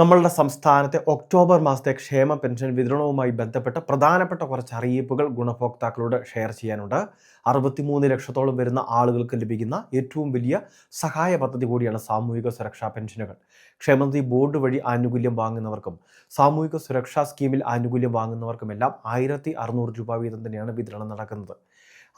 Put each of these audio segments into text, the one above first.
നമ്മളുടെ സംസ്ഥാനത്തെ ഒക്ടോബർ മാസത്തെ ക്ഷേമ പെൻഷൻ വിതരണവുമായി ബന്ധപ്പെട്ട പ്രധാനപ്പെട്ട കുറച്ച് അറിയിപ്പുകൾ ഗുണഭോക്താക്കളോട് ഷെയർ ചെയ്യാനുണ്ട്. അറുപത്തിമൂന്ന് ലക്ഷത്തോളം വരുന്ന ആളുകൾക്ക് ലഭിക്കുന്ന ഏറ്റവും വലിയ സഹായ പദ്ധതി കൂടിയാണ് സാമൂഹിക സുരക്ഷാ പെൻഷനുകൾ. ക്ഷേമനിധി ബോർഡ് വഴി ആനുകൂല്യം വാങ്ങുന്നവർക്കും സാമൂഹിക സുരക്ഷാ സ്കീമിൽ ആനുകൂല്യം വാങ്ങുന്നവർക്കുമെല്ലാം ആയിരത്തി അറുന്നൂറ് രൂപ വീതം തന്നെയാണ് വിതരണം നടക്കുന്നത്.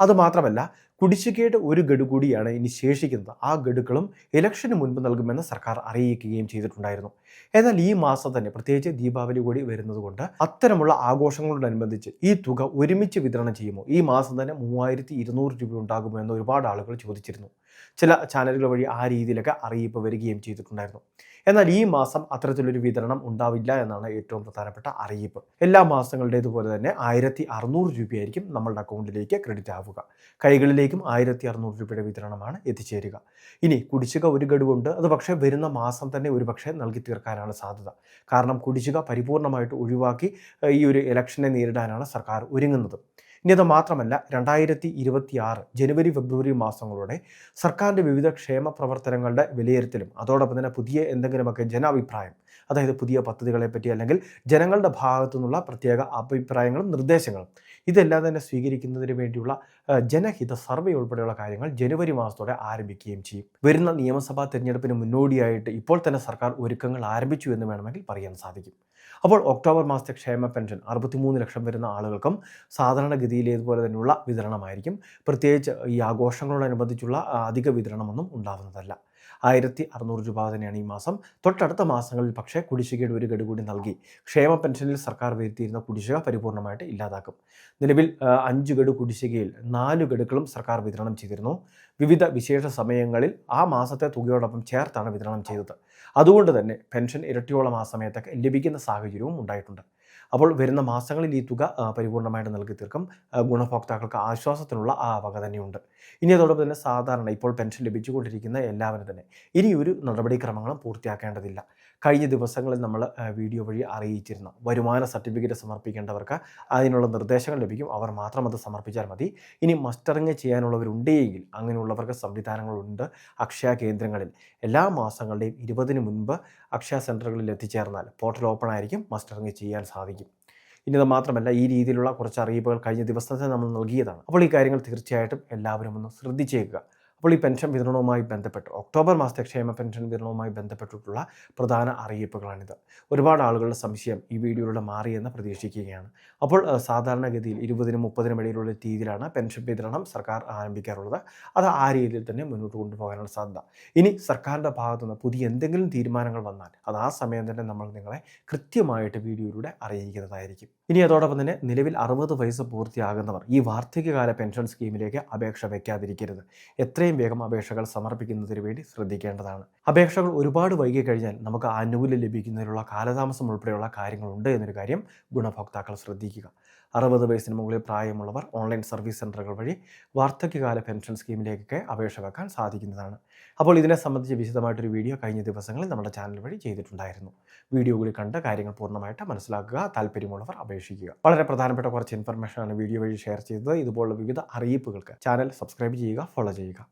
അതുമാത്രമല്ല കുടിശ്ശികയുടെ ഒരു ഗഡു കൂടിയാണ് ഇനി ശേഷിക്കുന്നത്. ആ ഗഡുക്കളും ഇലക്ഷന് മുൻപ് നൽകുമെന്ന് സർക്കാർ അറിയിക്കുകയും ചെയ്തിട്ടുണ്ടായിരുന്നു. എന്നാൽ ഈ മാസം തന്നെ പ്രത്യേകിച്ച് ദീപാവലി കൂടി വരുന്നതുകൊണ്ട് അത്തരമുള്ള ആഘോഷങ്ങളോടനുബന്ധിച്ച് ഈ തുക ഒരുമിച്ച് വിതരണം ചെയ്യുമോ? ഈ മാസം തന്നെ മൂവായിരത്തി ഇരുന്നൂറ് രൂപ ഉണ്ടാകുമോ എന്ന് ഒരുപാട് ആളുകൾ ചോദിച്ചിരുന്നു. ചില ചാനലുകൾ വഴി ആ രീതിയിലൊക്കെ അറിയിപ്പ് വരികയും ചെയ്തിട്ടുണ്ടായിരുന്നു. എന്നാൽ ഈ മാസം അത്തരത്തിലൊരു വിതരണം ഉണ്ടാവില്ല എന്നാണ് ഏറ്റവും പ്രധാനപ്പെട്ട അറിയിപ്പ്. എല്ലാ മാസങ്ങളുടേതുപോലെ തന്നെ ആയിരത്തി അറുന്നൂറ് രൂപയായിരിക്കും നമ്മളുടെ അക്കൗണ്ടിലേക്ക് ക്രെഡിറ്റ് ആവുക. കൈകളിലേക്കും ആയിരത്തി അറുന്നൂറ് രൂപയുടെ വിതരണമാണ് എത്തിച്ചേരുക. ഇനി കുടിശ്ശിക ഒരു ഗഡുവുണ്ട്. അത് പക്ഷേ വരുന്ന മാസം തന്നെ ഒരു പക്ഷേ നൽകി തീർക്കാനാണ് സാധ്യത. കാരണം കുടിശ്ശിക പരിപൂർണമായിട്ട് ഒഴിവാക്കി ഈ ഒരു ഇലക്ഷനെ നേരിടാനാണ് സർക്കാർ ഒരുങ്ങുന്നത്. ഇനി അത് മാത്രമല്ല രണ്ടായിരത്തി ഇരുപത്തി ആറ് ജനുവരി ഫെബ്രുവരി മാസങ്ങളോടെ സർക്കാരിന്റെ വിവിധ ക്ഷേമ പ്രവർത്തനങ്ങളുടെ വിലയിരുത്തലും അതോടൊപ്പം തന്നെ പുതിയ എന്തെങ്കിലുമൊക്കെ ജനാഭിപ്രായം അതായത് പുതിയ പദ്ധതികളെ പറ്റി അല്ലെങ്കിൽ ജനങ്ങളുടെ ഭാഗത്തു നിന്നുള്ള പ്രത്യേക അഭിപ്രായങ്ങളും നിർദ്ദേശങ്ങളും ഇതെല്ലാം തന്നെ സ്വീകരിക്കുന്നതിന് വേണ്ടിയുള്ള ജനഹിത സർവേ ഉൾപ്പെടെയുള്ള കാര്യങ്ങൾ ജനുവരി മാസത്തോടെ ആരംഭിക്കുകയും ചെയ്യും. വരുന്ന നിയമസഭാ തെരഞ്ഞെടുപ്പിന് മുന്നോടിയായിട്ട് ഇപ്പോൾ തന്നെ സർക്കാർ ഒരുക്കങ്ങൾ ആരംഭിച്ചു എന്ന് വേണമെങ്കിൽ പറയാൻ സാധിക്കും. അപ്പോൾ ഒക്ടോബർ മാസത്തെ ക്ഷേമ പെൻഷൻ അറുപത്തിമൂന്ന് ലക്ഷം വരുന്ന ആളുകൾക്കും സാധാരണഗതിയിലേതുപോലെ തന്നെയുള്ള വിതരണമായിരിക്കും. പ്രത്യേകിച്ച് ഈ ആഘോഷങ്ങളോടനുബന്ധിച്ചുള്ള അധിക വിതരണമൊന്നും ഉണ്ടാവുന്നതല്ല. ആയിരത്തി അറുന്നൂറ് രൂപ തന്നെയാണ് ഈ മാസം. തൊട്ടടുത്ത മാസങ്ങളിൽ പക്ഷേ കുടിശ്ശികയുടെ ഒരു ഗഡു കൂടി നൽകി. ക്ഷേമ പെൻഷനിൽ സർക്കാർ വരുത്തിയിരുന്ന കുടിശ്ശിക പരിപൂർണമായിട്ട് ഇല്ലാതാക്കും. നിലവിൽ അഞ്ച് ഗഡു കുടിശ്ശികയിൽ നാല് ഗഡുക്കളും സർക്കാർ വിതരണം ചെയ്തിരുന്നു. വിവിധ വിശേഷ സമയങ്ങളിൽ ആ മാസത്തെ തുകയോടൊപ്പം ചേർത്താണ് വിതരണം ചെയ്തത്. അതുകൊണ്ട് തന്നെ പെൻഷൻ ഇരട്ടിയോളം ആ സമയത്തൊക്കെ ലഭിക്കുന്ന സാഹചര്യവും ഉണ്ടായിട്ടുണ്ട്. അപ്പോൾ വരുന്ന മാസങ്ങളിൽ ഈ തുക പരിപൂർണമായിട്ട് നൽകി തീർക്കും. ഗുണഭോക്താക്കൾക്ക് ആശ്വാസത്തിനുള്ള ആ വക തന്നെയുണ്ട്. ഇനി അതോടൊപ്പം തന്നെ സാധാരണ ഇപ്പോൾ പെൻഷൻ ലഭിച്ചുകൊണ്ടിരിക്കുന്ന എല്ലാവരും തന്നെ ഇനി ഒരു നടപടിക്രമങ്ങളും പൂർത്തിയാക്കേണ്ടതില്ല. കഴിഞ്ഞ ദിവസങ്ങളിൽ നമ്മൾ വീഡിയോ വഴി അറിയിച്ചിരുന്ന വരുമാന സർട്ടിഫിക്കറ്റ് സമർപ്പിക്കേണ്ടവർക്ക് അതിനുള്ള നിർദ്ദേശങ്ങൾ ലഭിക്കും. അവർ മാത്രം അത് സമർപ്പിച്ചാൽ മതി. ഇനി മസ്റ്ററിങ് ചെയ്യാനുള്ളവരുണ്ടെങ്കിൽ അങ്ങനെയുള്ളവർക്ക് സംവിധാനങ്ങളുണ്ട് അക്ഷയ കേന്ദ്രങ്ങളിൽ. എല്ലാ മാസങ്ങളുടെയും ഇരുപതിന് മുൻപ് അക്ഷയ സെന്ററുകളിൽ എത്തിച്ചേർന്നാൽ പോർട്ടൽ ഓപ്പൺ ആയിരിക്കും. മസ്റ്ററിങ് ചെയ്യാൻ സാധിക്കും. ഇനി അത് മാത്രമല്ല ഈ രീതിയിലുള്ള കുറച്ച് അറിയിപ്പുകൾ കഴിഞ്ഞ ദിവസത്തെ നമ്മൾ നൽകിയതാണ്. അപ്പോൾ ഈ കാര്യങ്ങൾ തീർച്ചയായിട്ടും എല്ലാവരും ഒന്ന് ശ്രദ്ധിച്ചേക്കുക. അപ്പോൾ ഈ പെൻഷൻ വിതരണവുമായി ബന്ധപ്പെട്ട് ഒക്ടോബർ മാസത്തെ ക്ഷേമ പെൻഷൻ വിതരണവുമായി ബന്ധപ്പെട്ടിട്ടുള്ള പ്രധാന അറിയിപ്പുകളാണിത്. ഒരുപാട് ആളുകളുടെ സംശയം ഈ വീഡിയോയിലൂടെ മാറിയെന്ന് പ്രതീക്ഷിക്കുകയാണ്. അപ്പോൾ സാധാരണഗതിയിൽ ഇരുപതിനും മുപ്പതിനും ഇടയിലുള്ള രീതിയിലാണ് പെൻഷൻ വിതരണം സർക്കാർ ആരംഭിക്കാറുള്ളത്. അത് ആ രീതിയിൽ തന്നെ മുന്നോട്ട് കൊണ്ടുപോകാനുള്ള സാധ്യത. ഇനി സർക്കാരിന്റെ ഭാഗത്തുനിന്ന് പുതിയ എന്തെങ്കിലും തീരുമാനങ്ങൾ വന്നാൽ അത് ആ സമയം തന്നെ നമ്മൾ നിങ്ങളെ കൃത്യമായിട്ട് വീഡിയോയിലൂടെ അറിയിക്കുന്നതായിരിക്കും. ഇനി അതോടൊപ്പം തന്നെ നിലവിൽ അറുപത് വയസ്സ് പൂർത്തിയാകുന്നവർ ഈ വാർദ്ധക്യകാല പെൻഷൻ സ്കീമിലേക്ക് അപേക്ഷ വയ്ക്കാതിരിക്കരുത്. എത്രയും എത്രയും വേഗം അപേക്ഷകൾ സമർപ്പിക്കുന്നതിന് വേണ്ടി ശ്രദ്ധിക്കേണ്ടതാണ്. അപേക്ഷകൾ ഒരുപാട് വൈകി കഴിഞ്ഞാൽ നമുക്ക് ആനുകൂല്യം ലഭിക്കുന്നതിനുള്ള കാലതാമസം ഉൾപ്പെടെയുള്ള കാര്യങ്ങളുണ്ട് എന്നൊരു കാര്യം ഗുണഭോക്താക്കൾ ശ്രദ്ധിക്കുക. അറുപത് വയസ്സിന് മുകളിൽ പ്രായമുള്ളവർ ഓൺലൈൻ സർവീസ് സെന്ററുകൾ വഴി വാർദ്ധക്യകാല പെൻഷൻ സ്കീമിലേക്കൊക്കെ അപേക്ഷ വെക്കാൻ സാധിക്കുന്നതാണ്. അപ്പോൾ ഇതിനെ സംബന്ധിച്ച് വിശദമായിട്ടൊരു വീഡിയോ കഴിഞ്ഞ ദിവസങ്ങളിൽ നമ്മുടെ ചാനൽ വഴി ചെയ്തിട്ടുണ്ടായിരുന്നു. വീഡിയോ കൂടി കണ്ട് കാര്യങ്ങൾ പൂർണമായിട്ട് മനസ്സിലാക്കുക താല്പര്യമുള്ളവർ അപേക്ഷിക്കുക. വളരെ പ്രധാനപ്പെട്ട കുറച്ച് ഇൻഫർമേഷനാണ് വീഡിയോ വഴി ഷെയർ ചെയ്തത്. ഇതുപോലുള്ള വിവിധ അറിയിപ്പുകൾക്ക് ചാനൽ സബ്സ്ക്രൈബ് ചെയ്യുക ഫോളോ ചെയ്യുക.